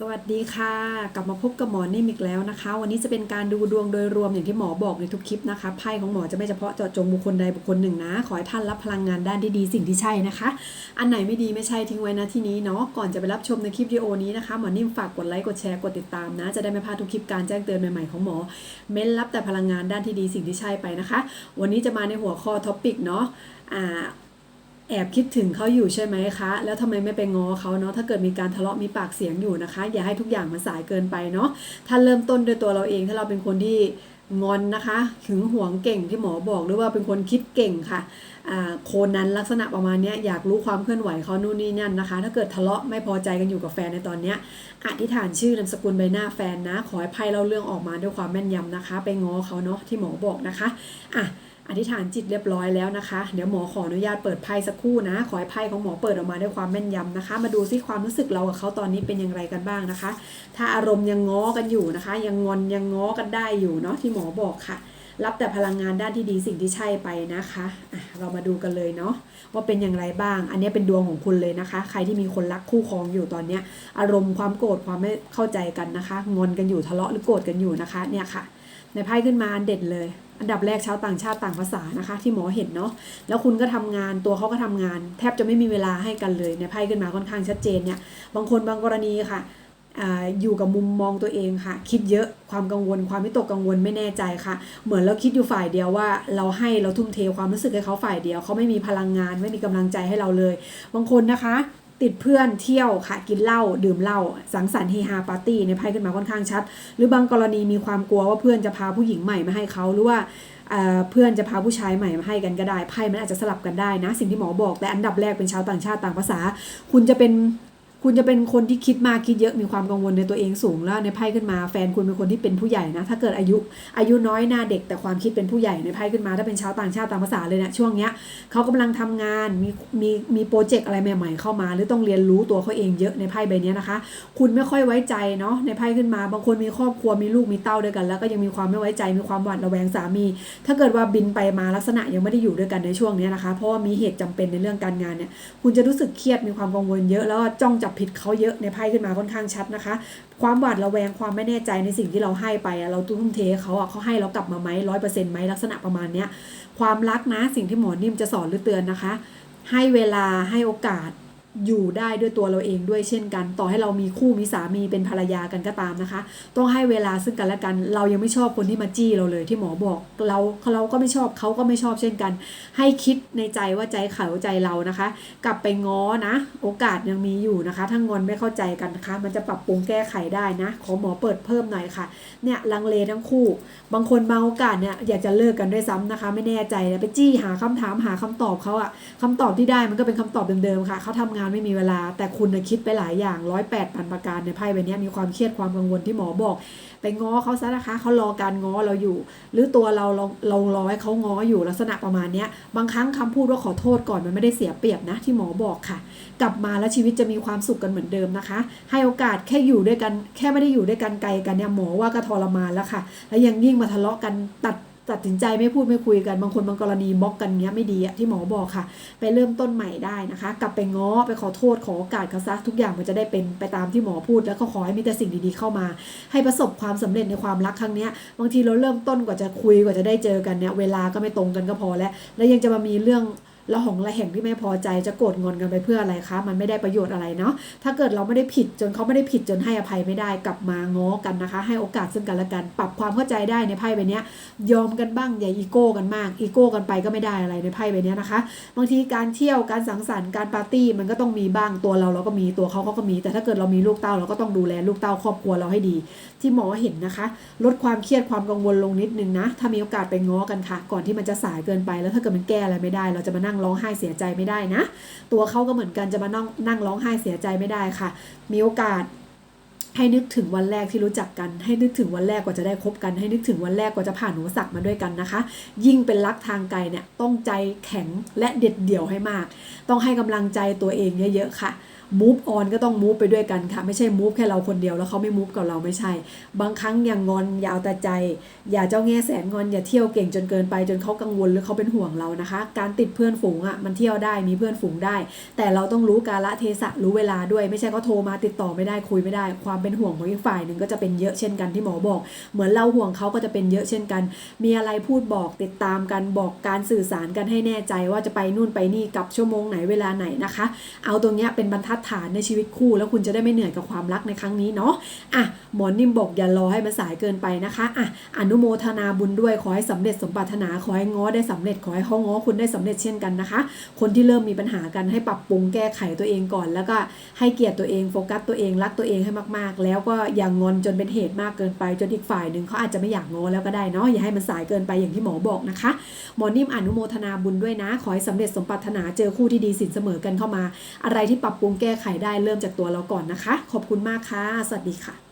สวัสดีค่ะ กลับมาพบกับหมอนิ่มอีกแล้วนะคะ วันนี้จะเป็นการดูดวงโดยรวมอย่างที่หมอบอกในทุกคลิปนะคะไพ่ของหมอจะไม่เฉพาะเจาะจงบุคคลใดบุคคลหนึ่งนะ ขอให้ท่านรับพลังงานด้านที่ดีสิ่งที่ใช่นะคะ อันไหนไม่ดีไม่ใช่ทิ้งไว้นะที่นี้เนาะก่อนจะไปรับชมในคลิปวิดีโอนี้นะคะหมอนิ่มฝากกดไลค์กดแชร์กดติดตามนะ จะได้ไม่พลาดทุกคลิปการแจ้งเตือนใหม่ๆของหมอ เม้นรับแต่พลังงานด้านที่ดีสิ่งที่ใช่ไปนะคะ วันนี้จะมาในหัวข้อท็อปิกเนาะอ่า แอบคิดถึงเขาอยู่ใช่ไหมคะ แล้วทำไมไม่ไปง้อเขาเนาะ ถ้าเกิดมีการทะเลาะมีปากเสียงอยู่นะคะ อย่าให้ทุกอย่างมันสายเกินไปเนาะ ถ้าเริ่มต้นด้วยตัวเราเอง ถ้าเราเป็นคนที่งอนนะคะหึงหวงเก่งที่หมอบอกหรือว่าเป็นคนคิดเก่งค่ะอ่าโคนนั้นลักษณะประมาณนี้อยากรู้ความเคลื่อนไหวเขานู่นนี่นั่นนะคะ ถ้าเกิดทะเลาะไม่พอใจกันอยู่กับแฟนในตอนนี้อธิษฐานชื่อนามสกุลใบหน้าแฟนนะ ขอให้ไพ่เล่าเรื่องออกมาด้วยความแม่นยำนะคะ ไปง้อเขาเนาะที่หมอบอกนะคะอะ อธิษฐานจิตเรียบร้อยแล้วนะคะ เดี๋ยวหมอขออนุญาตเปิดไพ่สักครู่นะ ขอให้ไพ่ของหมอเปิดออกมาด้วยความแม่นยำนะคะ มาดูซิความรู้สึกเรากับเขาตอนนี้เป็นอย่างไรกันบ้างนะคะ ถ้าอารมณ์ยังง้อกันอยู่นะคะ ยังงอนยังง้อกันได้อยู่เนาะที่หมอบอกค่ะ รับแต่พลังงานด้านที่ดีสิ่งที่ใช่ไปนะคะะเรามาดูกันเลยเนาะว่าเป็นอย่างไรบ้าง อันนี้เป็นดวงของคุณเลยนะคะ ใครที่มีคนรักคู่ครองอยู่ตอนเนี้ยอารมณ์ความโกรธความไม่เข้าใจกันนะคะ งอนกันอยู่ทะเลาะหรือโกรธกันอยู่นะคะเนี่ยค่ะ ในไพ่ขึ้นมาเด่นเลย อันดับแรกชาวต่างชาติต่างภาษานะคะ ที่หมอเห็นเนาะแล้วคุณก็ทำงานตัวเขาก็ทำงาน แทบจะไม่มีเวลาให้กันเลยในไพ่ขึ้นมาค่อนข้างชัดเจนเนี่ยบางคนบางกรณีค่ะอยู่กับมุมมองตัวเองค่ะ คิดเยอะความกังวล ความวิตกกังวลไม่แน่ใจค่ะ เหมือนเราคิดอยู่ฝ่ายเดียวว่า เราให้เราทุ่มเทความรู้สึกให้เขาฝ่ายเดียวเขาไม่มีพลังงาน ไม่มีกำลังใจให้เราเลย บางคนนะคะ ติดเพื่อนเที่ยวค่ะกินเหล้าดื่มเหล้าสังสรรค์เฮฮาปาร์ตี้ในไพ่ขึ้นมาค่อนข้างชัด หรือบางกรณีมีความกลัวว่าเพื่อนจะพาผู้หญิงใหม่มาให้เขาหรือว่าเอ่อเพื่อนจะพาผู้ชายใหม่มาให้กันก็ได้ไพ่มันอาจจะสลับกันได้นะ สิ่งที่หมอบอกแต่อันดับแรกเป็นชาวต่างชาติต่างภาษา คุณจะเป็น คุณจะเป็นคนที่คิดมากคิดเยอะมีความกังวลในตัวเองสูงแล้วในไพ่ขึ้นมา แฟนคุณเป็นคนที่เป็นผู้ใหญ่นะ ถ้าเกิดอายุอายุน้อยหน้าเด็กแต่ความคิดเป็นผู้ใหญ่ในไพ่ขึ้นมา ถ้าเป็นชาวต่างชาติต่างภาษาเลยเนะช่วงเนี้ยเขากำลังทำงานมีมีมีโปรเจกต์อะไรใหม่ ๆ เข้ามา หรือต้องเรียนรู้ตัวเขาเองเยอะในไพ่ใบเนี้ยนะคะ คุณไม่ค่อยไว้ใจเนาะในไพ่ขึ้นมา บางคนมีครอบครัวมีลูกมีเต้าด้วยกัน แล้วก็ยังมีความไม่ไว้ใจมีความหวาดระแวงสามี ถ้าเกิดว่าบินไปมาลักษณะยังไม่ได้อยู่ด้วยกันในช่วงเนี้ยนะคะ เพราะว่ามีเหตุจำเป็นในเรื่องการงานเนี่ยคุณจะรู้สึกเครียดมีความกังวลเยอะแล้วจ้องจบผิดเขาเยอะในไพ่ขึ้นมาค่อนข้างชัดนะคะ ความหวาดระแวงความไม่แน่ใจในสิ่งที่เราให้ไปเราทุ่มเทเขาอะเขาให้เรากลับมาไหมร้อยเปอร์เซ็นต์ไหมลักษณะประมาณเนี้ยความรักนะสิ่งที่หมอนิ่มจะสอนหรือเตือนนะคะ ให้เวลาให้โอกาส อยู่ได้ด้วยตัวเราเองด้วยเช่นกัน ต่อให้เรามีคู่มีสามีเป็นภรรยากันก็ตามนะคะ ต้องให้เวลาซึ่งกันและกัน เรายังไม่ชอบคนที่มาจี้เราเลยที่หมอบอกเราเราก็ไม่ชอบเขาก็ไม่ชอบเช่นกัน ให้คิดในใจว่าใจเขาใจเรานะคะ กลับไปง้อนะ โอกาสยังมีอยู่นะคะ ถ้างอนไม่เข้าใจกันนะคะ มันจะปรับปรุงแก้ไขได้นะ ขอหมอเปิดเพิ่มหน่อยค่ะ เนี่ยลังเลทั้งคู่ บางคนบางโอกาสเนี่ยอยากจะเลิกกันด้วยซ้ำนะคะ ไม่แน่ใจเลยไปจี้หาคำถามหาคำตอบเขาอะคำตอบที่ได้มันก็เป็นคำตอบเดิมๆค่ะเขาทำงานไม่มีเวลา แต่คุณนะคิดไปหลายอย่างร้อยแปดพันประการในไพ่ใบนี้มีความเครียดความกังวลที่หมอบอก ไปง้อเขาซะนะคะเขารอการง้อเราอยู่ หรือตัวเราเราเรารอให้เขาง้ออยู่ลักษณะประมาณนี้บางครั้งคำพูดว่าขอโทษก่อนมันไม่ได้เสียเปรียบนะที่หมอบอกค่ะ กลับมาแล้วชีวิตจะมีความสุขกันเหมือนเดิมนะคะ ให้โอกาสแค่อยู่ด้วยกัน แค่ไม่ได้อยู่ด้วยกันไกลกันเนี่ยหมอว่าก็ทรมานแล้วค่ะ แล้วยังยิ่งมาทะเลาะกันตัด ตัดสินใจไม่พูดไม่คุยกันบางคนบางกรณีบล็อกกันเงี้ยไม่ดีอะที่หมอบอกค่ะ ไปเริ่มต้นใหม่ได้นะคะ กลับไปง้อไปขอโทษขอโอกาสเขาซะทุกอย่างมันจะได้เป็นไปตามที่หมอพูด แล้วก็ขอให้มีแต่สิ่งดีๆเข้ามา ให้ประสบความสำเร็จในความรักครั้งเนี้ยบางทีเราเริ่มต้นกว่าจะคุยกว่าจะได้เจอกันเนี่ยเวลาก็ไม่ตรงกันก็พอแล้ว แล้วยังจะมามีเรื่อง ละหองละแห่งที่ไม่พอใจจะโกรธงอนกันไปเพื่ออะไรคะ มันไม่ได้ประโยชน์อะไรเนาะถ้าเกิดเราไม่ได้ผิดจนเขาไม่ได้ผิดจนให้อภัยไม่ได้กลับมาง้อกันนะคะ ให้โอกาสซึ่งกันและกัน ปรับความเข้าใจได้ในไพ่ใบนี้ยอมกันบ้างอย่าอีโก้กันมากอีโก้กันไปก็ไม่ได้อะไรในไพ่ใบนี้นะคะบางทีการเที่ยวการสังสรรค์การปาร์ตี้มันก็ต้องมีบ้างตัวเราเราก็มีตัวเขาเขาก็มี แต่ถ้าเกิดเรามีลูกเต้าเราก็ต้องดูแลลูกเต้าครอบครัวเราให้ดี ที่หมอเห็นนะคะ ลดความเครียดความกังวลลงนิดนึงนะถ้ามีโอกาสไปง้อกันค่ะ ก่อนที่มันจะสายเกินไปแล้วถ้าเกิดมันแก้อะไรไม่ได้เราจะมานั่งงร้องไห้เสียใจไม่ได้นะ ตัวเขาก็เหมือนกันจะมานั่งนั่งร้องไห้เสียใจไม่ได้ค่ะ มีโอกาสให้นึกถึงวันแรกที่รู้จักกัน ให้นึกถึงวันแรกกว่าจะได้คบกัน ให้นึกถึงวันแรกกว่าจะผ่านหนูสักมาด้วยกันนะคะ ยิ่งเป็นรักทางไกลเนี่ยต้องใจแข็งและเด็ดเดี่ยวให้มาก ต้องให้กำลังใจตัวเองเยอะๆค่ะ move on ก็ต้อง move ไปด้วยกันค่ะ ไม่ใช่ move แค่เราคนเดียวแล้วเขาไม่ move กับเราไม่ใช่ บางครั้งอย่างงอนอย่าเอาแต่ใจ อย่าเจ้าแง่แสนงอนอย่าเที่ยวเก่งจนเกินไปจนเขากังวลหรือเขาเป็นห่วงเรานะคะ การติดเพื่อนฝูงอะ่ะมันเที่ยวได้มีเพื่อนฝูงได้ แต่เราต้องรู้กาละเทศะรู้เวลาด้วย ไม่ใช่เขาโทรมาติดต่อไม่ได้คุยไม่ได้ ความเป็นห่วงของอีกฝ่ายหนึ่งก็จะเป็นเยอะเช่นกันที่หมอบอก เหมือนเราห่วงเขาก็จะเป็นเยอะเช่นกัน มีอะไรพูดบอกติดตามกันบอกการสื่อสารกันให้แน่ใจว่าจะไปนู่นไปนี่กับชั่วโมงไหนเวลาไหนนะคะ เอาตรงเนี้ยเป็นบรรทัดฐานในชีวิตคู่ แล้วคุณจะได้ไม่เหนื่อยกับความรักในครั้งนี้เนาะอะหมอนิ่มบอกอย่ารอให้มันสายเกินไปนะคะอะอนุโมทนาบุญด้วยขอให้สำเร็จสมปรารถนาขอให้ง้อได้สำเร็จขอให้เขาง้อคุณได้สำเร็จเช่นกันนะคะ คนที่เริ่มมีปัญหากันให้ปรับปรุงแก้ไขตัวเองก่อน แล้วก็ให้เกียรติตัวเองโฟกัสตัวเองรักตัวเองให้มากๆ แล้วก็อย่างงอนจนเป็นเหตุมากเกินไปจนอีกฝ่ายหนึ่งเขาอาจจะไม่อยากง้อแล้วก็ได้เนาะอย่าให้มันสายเกินไปอย่างที่หมอบอกนะคะหมอนิ่มอนุโมทนาบุญด้วยนะ ขอให้สำเร็จสมปรารถนาเจอคู่ที่ดีสินเสมอกันเข้ามา อะไรที่ปรับปรุงแก้ไขได้เริ่มจากตัวเราก่อนนะคะ ขอบคุณมากค่ะ สวัสดีค่ะ